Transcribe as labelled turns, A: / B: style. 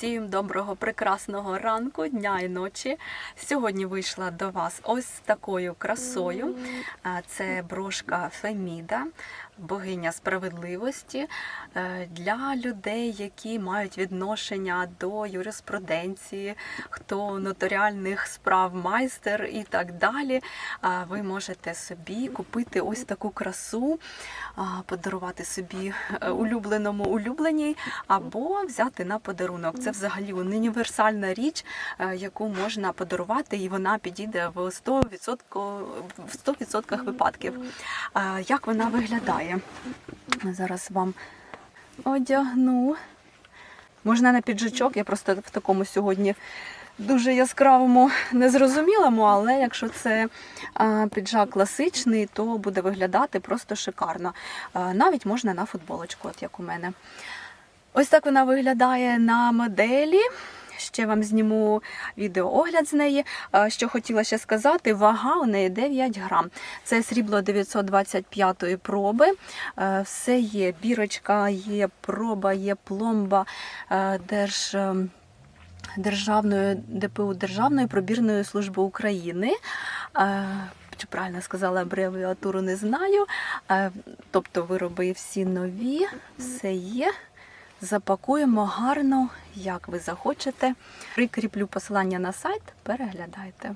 A: Всім доброго, прекрасного ранку, дня і ночі. Сьогодні вийшла до вас ось з такою красою. Це брошка Феміда, богиня справедливості е, для людей, які мають відношення до юриспруденції, хто нотаріальних справ майстер і так далі. Ви можете собі купити ось таку красу, подарувати собі е, улюбленому улюбленій або взяти на подарунок. Це взагалі універсальна річ, е, яку можна подарувати, і вона підійде в 100%, в 100% випадків. Як вона виглядає? Зараз вам одягну. Можна на піджачок, я просто в такому сьогодні дуже яскравому, незрозумілому, але якщо це піджак класичний, то буде виглядати просто шикарно. Навіть можна на футболочку, от як у мене. Ось так вона виглядає на моделі. Ще вам зніму відеоогляд з неї. Що хотіла ще сказати, вага у неї 9 грам. Це срібло 925 проби. Все є бірочка, є проба, є пломба, держ. Державної ДПУ Державної пробірної служби України. Чи правильно сказала абревіатуру, не знаю. Тобто вироби всі нові, все є. Запакуємо гарно, як ви захочете. Прикріплю посилання на сайт, переглядайте.